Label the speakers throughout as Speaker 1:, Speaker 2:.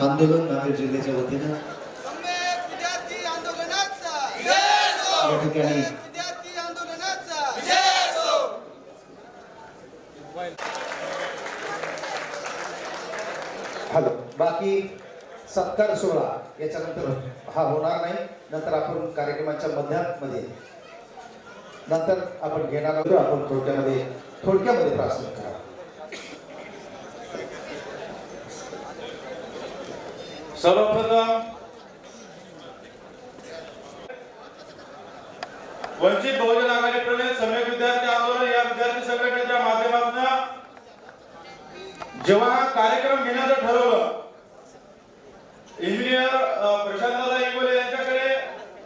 Speaker 1: आंदोलन नांदेड जिल्ह्याच्या वतीनं या ठिकाणी हॅलो बाकी सत्कार सोहळा याच्यानंतर हा होणार नाही. नंतर आपण कार्यक्रमाच्या मध्यामध्ये नंतर आपण घेणार आहोत. आपण थोडक्यामध्ये थोडक्यामध्ये प्रास्ताविक करा
Speaker 2: सर्वप्रथम वंचित बहुजन आघाडी प्रणित सम्यक विद्यार्थी आंदोलन या विद्यार्थी संघटनेच्या माध्यमातून जेव्हा हा कार्यक्रम घेण्याचं ठरवलं इंजिनियर अ, इंगोले यांच्याकडे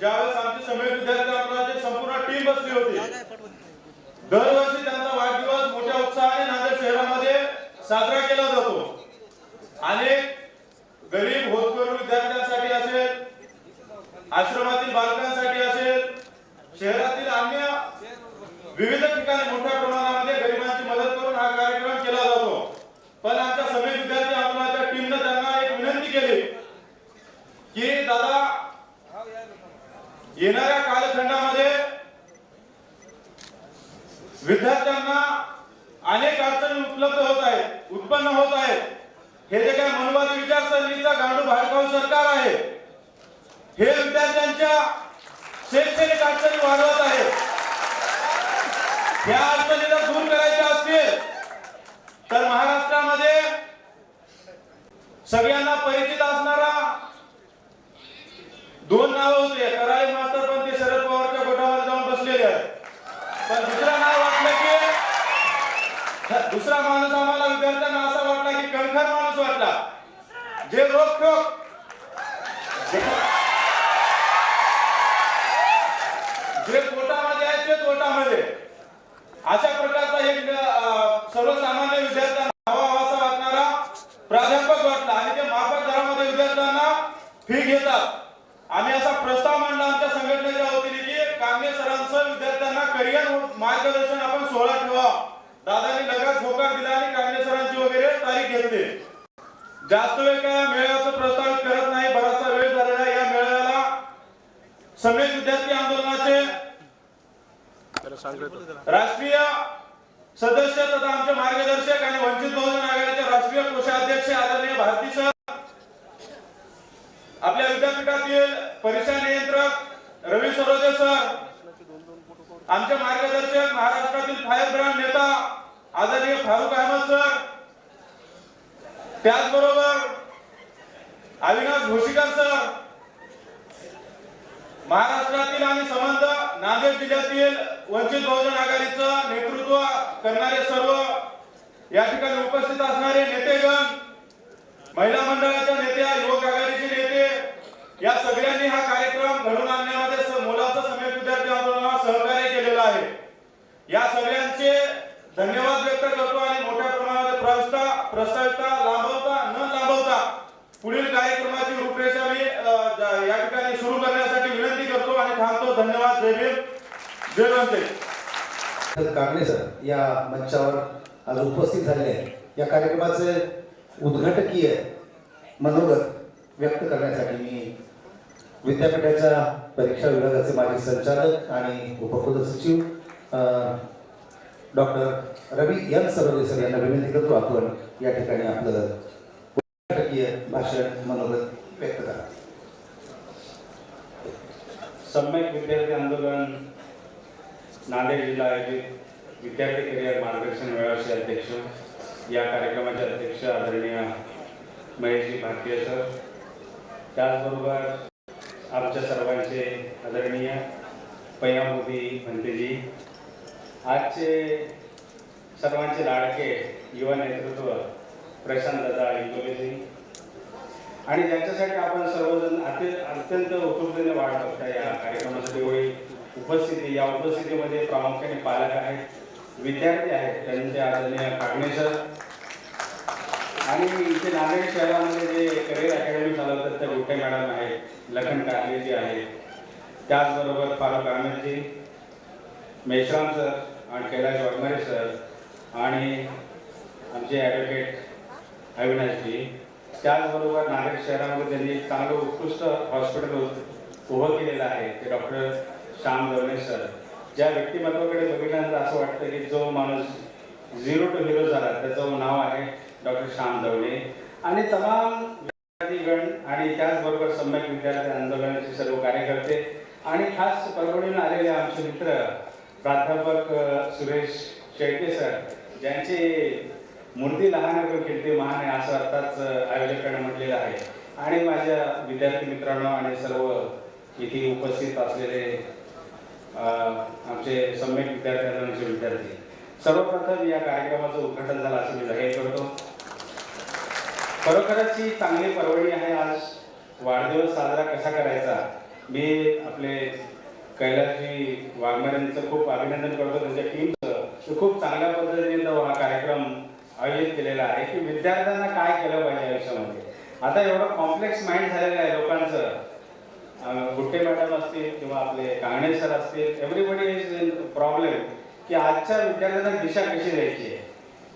Speaker 2: ज्यावेळेस आमची सम्यक विद्यार्थी आंदोलनाची संपूर्ण टीम बसली होती दरवर्षी त्यांचा वाढदिवस मोठ्या उत्साहाने नांदेड शहरामध्ये साजरा केला जातो. अनेक गरीब होतकरू विद्यार्थ्यांसाठी असेल आश्रमातील बालकांसाठी असेल शहरातील अन्य विविध ठिकाणी मोठ्या प्रमाणामध्ये गरिबांची मदत करून हा कार्यक्रम केला जातो. पण आमच्या सगळे विद्यार्थी आंदोलनाच्या टीमनं त्यांना एक विनंती केली की दादा येणाऱ्या कालखंडामध्ये विद्यार्थ्यांना अनेक अडचणी उपलब्ध होत आहेत उत्पन्न होत आहेत. हे जे काही मनुवादी विचारसरणीचा गांडू भाडकाऊ सरकार आहे हे विद्यार्थ्यांच्या शैक्षणिक अडचणी वाढवत आहे. या अडचणी जर दूर करायच्या असतील तर महाराष्ट्रामध्ये सगळ्यांना परिचित असणारा दोन नाव होते. कराळे मास्तर पण ते शरद पवारच्या गोटामध्ये जाऊन बसलेले आहेत. पण दुसरं नाव वाटलं की दुसरा माणूस आम्हाला विद्यार्थ्यांना वाटला. जे रोखोक जे पोटामध्ये आहे ते पोटामध्ये अशा प्रकारचा एक सर्वसामान्य विद्यार्थ्यांना हवा हवासा वाटणारा प्राध्यापक वाटला. आणि ते माफक दरामध्ये विद्यार्थ्यांना फी घेतात. आम्ही असा प्रस्ताव मांडला आमच्या संघटनेच्या वतीने की कांगणे सरांचं विद्यार्थ्यांना करिअर मार्गदर्शन आपण सोहळा ठेवा. दादानी लगाच होकार दिला आणि कांगणे सरांची वगैरे तारीख घेतली. जास्त वेळ काय मेळाव्याचं प्रस्तावित करत नाही बराचसा वेळ झालेला आहे. या मेळाव्याला सगळे विद्यार्थी आंदोलनाचे राष्ट्रीय सदस्य तथा आमचे मार्गदर्शक आणि वंचित बहुजन आघाडीचे राष्ट्रीय कोषाध्यक्ष आदरणीय भारती सर आपल्या विद्यापीठातील परीक्षा नियंत्रक रवी सरोदे सर आमचे मार्गदर्शक महाराष्ट्रातील फायर ब्रँड नेता आदरणीय फारुख अहमद सर त्याचबरोबर अविनाश भोशीकर सर महाराष्ट्रातील आणि संबंध नांदेड जिल्ह्यातील वंचित बहुजन आघाडीचं नेतृत्व करणारे सर्व या ठिकाणी उपस्थित असणारे नेतेगण महिला मंडळाच्या नेत्या युवक आघाडीचे नेते या सगळ्यांनी हा कार्यक्रम घडवून आणण्यामध्ये मुलाचं समेत विद्यार्थी आंदोलनात सहकार्य केलेलं आहे. या सगळ्यांचे धन्यवाद व्यक्त करतो आणि मोठ्या प्रमाणामध्ये प्रस्ता प्रस्ताविता लांब पुढील कार्यक्रमाची रूपरेषा मी या ठिकाणी सुरू करण्यासाठी विनंती करतो आणि थांबतो. धन्यवाद. जय भीम. जय वंदे
Speaker 1: तर सर या मंचावर आज उपस्थित झालेले आहेत. या कार्यक्रमाचे उद्घाटकीय मनोगत व्यक्त करण्यासाठी मी विद्यापीठाच्या परीक्षा विभागाचे माजी संचालक आणि उपकुल सचिव doctor Ravi N Sarode sir यांना विनंती करतो आपण या ठिकाणी आपलं भाषण मनोगत व्यक्त करा.
Speaker 3: सम्यक विद्यार्थी आंदोलन नांदेड जिल्हा आयोजित विद्यार्थी करिअर मार्गदर्शन मेळाव्याचे अध्यक्ष या कार्यक्रमाचे अध्यक्ष आदरणीय महेशजी भारतीय सर. त्याचबरोबर आमच्या सर्वांचे आदरणीय पयामोदी भंतेजी आजचे सर्वांचे लाडके युवा नेतृत्व प्रशांत दादा इंगोलेजी आणि ज्यांच्यासाठी आपण सर्वजण अत्यंत अत्यंत उत्सुकतेने वाढ बघता या कार्यक्रमासाठी होई उपस्थिती या उपस्थितीमध्ये प्रामुख्याने पालक आहेत विद्यार्थी आहेत त्यांचे आदरणीय कागणेसर. आणि इथे नांदेड शहरामध्ये जे करिअर अकॅडमी चालवतात त्या गोटे मॅडम आहेत लखन कारलेजी आहेत. त्याचबरोबर फारुख अहमदजी मेश्राम सर आणि कैलाश वाघमारे सर आणि आमचे ॲडव्होकेट अविनाशजी त्याचबरोबर नागरिक शहरामध्ये त्यांनी एक चांगलं उत्कृष्ट हॉस्पिटल उभं केलेलं आहे ते डॉक्टर श्याम दवणे सर ज्या व्यक्तिमत्वाकडे बघितल्यानंतर असं वाटतं की जो माणूस झिरो टू हिरो झाला त्याचं नाव आहे डॉक्टर श्याम दवणे आणि तमाम विद्यार्थीगण आणि त्याचबरोबर सम्यक विद्यार्थी आंदोलनाचे सर्व कार्यकर्ते आणि खास परभणीहून आलेले आमचे मित्र प्राध्यापक सुरेश शेळके सर ज्यांचे मूर्ती लहान खेळते महान आहे असं आताच आयोजकांनी म्हटलेलं आहे. आणि माझ्या विद्यार्थी मित्रांनो आणि सर्व इथे उपस्थित असलेले आमचे सम्यक विद्यार्थ्यांचे विद्यार्थी. सर्वप्रथम या कार्यक्रमाचं उद्घाटन झालं असं मी जाहीर करतो. खरोखरच ही चांगली पर्वणी आहे. आज वाढदिवस साजरा कसा करायचा? मी आपले कैलासजी वाघमारेंचं खूप अभिनंदन करतो. त्यांच्या टीमचं खूप चांगल्या पद्धतीने हा कार्यक्रम आयोजित केलेला आहे की विद्यार्थ्यांना काय केलं पाहिजे आयुष्यामध्ये? आता एवढं कॉम्प्लेक्स माइंड झालेलं आहे लोकांचं. गुट्टे मॅडम असतील किंवा आपले कांगणे सर असतील एव्हरीबडी इज इन प्रॉब्लेम की आजच्या विद्यार्थ्यांना दिशा कशी द्यायची आहे?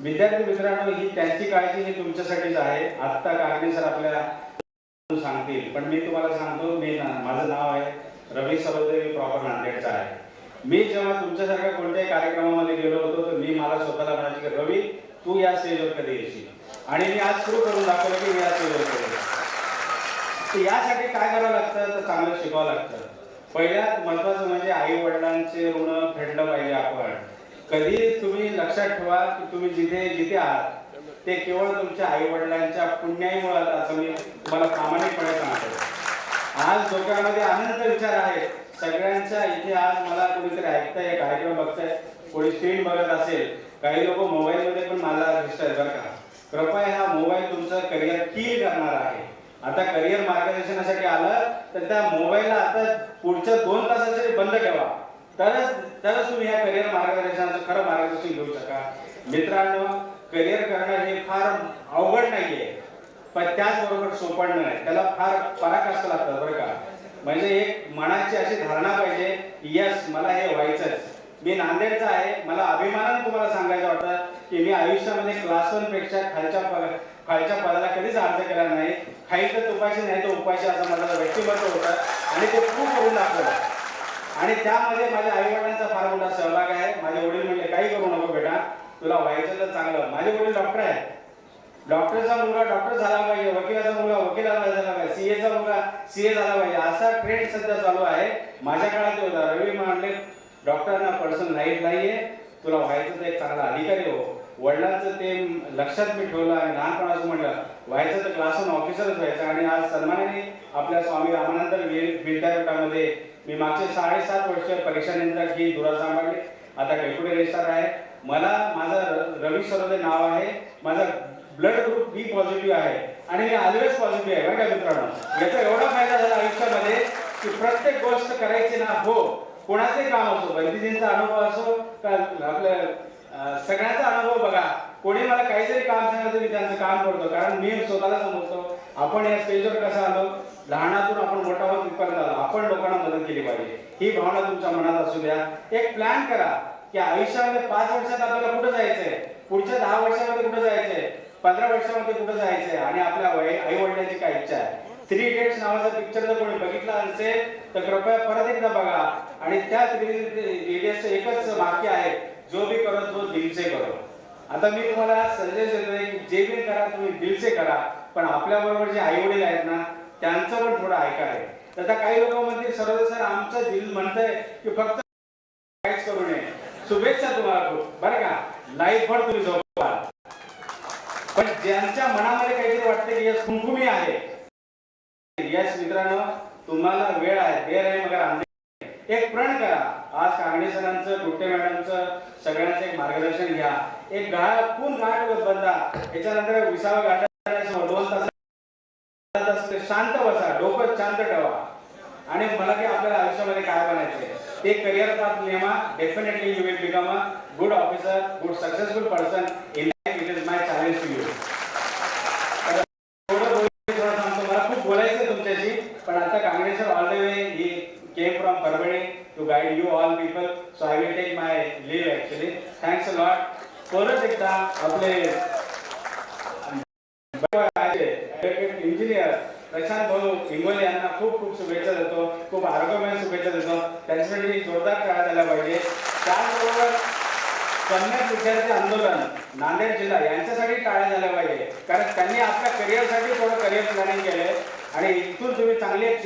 Speaker 3: विद्यार्थी मित्रांनो ही त्यांची काळजी ही तुमच्यासाठीच आहे. आत्ता कांगणे सर आपल्या सांगतील. पण मी तुम्हाला सांगतो मी ना माझं नाव आहे रवी सरोदे मी प्रॉपर नांदेडचा आहे. मी जेव्हा तुमच्यासारख्या कोणत्याही कार्यक्रमामध्ये गेलो होतो तर मी मला स्वतःला म्हणायचे की रवी तू या स्टेजवर कधी येशील? आणि मी आज सुरू करून दाखवलं की मी या स्टेजवर कधी यासाठी काय करावं लागतं? तर चांगलं शिकावं लागतं. पहिल्यात महत्वाचं म्हणजे आई वडिलांचे ऋण फेडलं पाहिजे आपण. कधी तुम्ही लक्षात ठेवा की तुम्ही जिथे जिथे आहात ते केवळ तुमच्या आई वडिलांच्या पुण्याईमुळे मुळात असं मी तुम्हाला प्रामाणिकपणे सांगतो आज डोक्यामध्ये अनंत विचार आहेत सगळ्यांच्या इथे आज मला कोणीतरी ऐकताय कार्यक्रम बघताय? कोणी स्क्रीन बघत असेल? काही लोक मोबाईलमध्ये पण मला दिसत आहेत बरं का. कृपया हा मोबाईल तुमचं करिअर किल करणार आहे. आता करिअर मार्गदर्शनासाठी आलं तर त्या मोबाईलला आता पुढच्या दोन तासासाठी बंद ठेवा. तरच तरच तुम्ही ह्या करिअर मार्गदर्शनाचं खरं मार्गदर्शन घेऊ शका मित्रांनो करिअर करणं हे फार अवघड नाहीये. पण त्याचबरोबर सोपडणं नाही. त्याला फार पराकाष्ट लागतात बरं का. म्हणजे एक मनाची अशी धारणा पाहिजे यस मला हे व्हायचंच. मी नांदेडचा आहे. मला अभिमानाने तुम्हाला सांगायचं वाटतं की मी आयुष्यामध्ये क्लास वनपेक्षा खालच्या प- खालच्या पदाला कधीच अर्ज केला नाही. खाई तर तुपाशी नाही तर उपाशी असं माझं व्यक्तिमत्व होतं आणि ते खूप करून दाखवलं. आणि त्यामध्ये माझ्या आई वडिलांचा फार मोठा सहभाग आहे. माझे वडील म्हणले काही करू नको बेटा तुला व्हायचं तर चांगलं. माझे वडील डॉक्टर आहेत. डॉक्टरचा मुलगा डॉक्टर झाला पाहिजे वकिलाचा मुलगा वकील झाला पाहिजे सीएचा मुलगा सीए झाला पाहिजे असा ट्रेंड सध्या चालू आहे. माझ्या काळात होता. रवी म्हणले डॉक्टरांना पर्सनल लाईफ नाहीये. तुला व्हायचं तर एक चांगला अधिकारी हो. वडिलांचं ते लक्षात मी ठेवलं आणि लहानपणाचं म्हणलं व्हायचं तर क्लास ऑफिसरच व्हायचं. आणि आज सन्मानाने आपल्या स्वामी रामानंद विद्यापीठामध्ये मी मागचे साडेसात वर्ष परीक्षानंतर नियंत्रक ही धुरा सांभाळली. आता डेप्युटी रजिस्ट्रार आहे. मला माझं रवी सरोदे नाव आहे. माझा ब्लड ग्रुप बी पॉझिटिव्ह आहे. आणि मी ऑलवेज पॉझिटिव्ह आहे बरं का मित्रांनो? याचा एवढा फायदा झाला आयुष्यामध्ये की प्रत्येक गोष्ट करायची ना हो. कोणाचे काम असो वैद्यजींचा अनुभव असो का आपल्या सगळ्यांचा अनुभव बघा. कोणी मला काही जरी काम सांगितलं तरी त्यांचं काम करतो. कारण मी स्वतःला समजतो आपण या स्टेजवर कसं आलो? लहानातून आपण मोठा होत तिथपर्यंत आलो. आपण लोकांना मदत केली पाहिजे. ही भावना तुमच्या मनात असू द्या. एक प्लॅन करा की आयुष्यामध्ये पाच वर्षात आपल्याला कुठं जायचंय? पुढच्या दहा वर्षामध्ये कुठं जायचंय? पंधरा वर्षामध्ये कुठं जायचंय? आणि आपल्या आई वडिलांची काय इच्छा आहे? थ्री इडियट्स नावाचा पिक्चर जर कोणी बघितला असेल तर कृपया परत एकदा बघा. आणि त्या थ्री इडियट्स एकच वाक्य आहे जो भी करो तो दिल से करो. आता मी तुम्हाला सजेस्ट देतोय की जे बी करा तुम्ही दिल से करा. पण आपल्या बरोबर जे आई वडील आहेत ना त्यांचं पण थोडं ऐका आहे तर आता काही लोक म्हणतील सर्व सर आमचं दिल म्हणतंय की फक्त काहीच करू नये. शुभेच्छा तुम्हाला खूप. बरं का? लाईफ भर तुम्ही झोपा पण ज्यांच्या मनामध्ये काहीतरी वाटतं की कुमकुमी आहे यस मित्रांनो तुम्हाला वेळ आहे देर आहे मगर अंधेर एक प्रण करा. आज कांगणे सरांचं गुट्टे मॅडमचं सगळ्यांचं एक मार्गदर्शन घ्या. एक गाळ पूर्ण घाट बंदा याच्यानंतर विसावा गाठा दोन तास शांत बसा डोकं शांत ठेवा. आणि मला की आपल्याला आयुष्यामध्ये काय बनायचंय? ते करिअर पाथ नेमा definitely you will become a good officer good successful person in life it is my challenge to you थोडं बोलायचं थोडं सांगतो मला खूप बोलायचं आहे तुमच्याशी पण आता Kangane sir all the way he came from Parbhani to guide you all people so I will take my leave actually thanks a lot परत एकदा आपले इंजिनियर प्रशांत भाऊ हिंगोले यांना खूप खूप शुभेच्छा देतो. खूप आरोग्यमय शुभेच्छा देतो. त्यांच्यासाठी जोरदार काळा झाला पाहिजे. त्याचबरोबर कन्या विद्यार्थी आंदोलन नांदेड जिल्हा यांच्यासाठी टाळ्या झाल्या पाहिजे. कारण त्यांनी आपल्या करिअरसाठी थोडं करिअर प्लॅनिंग केलंय. आणि इथून तुम्ही चांगली एक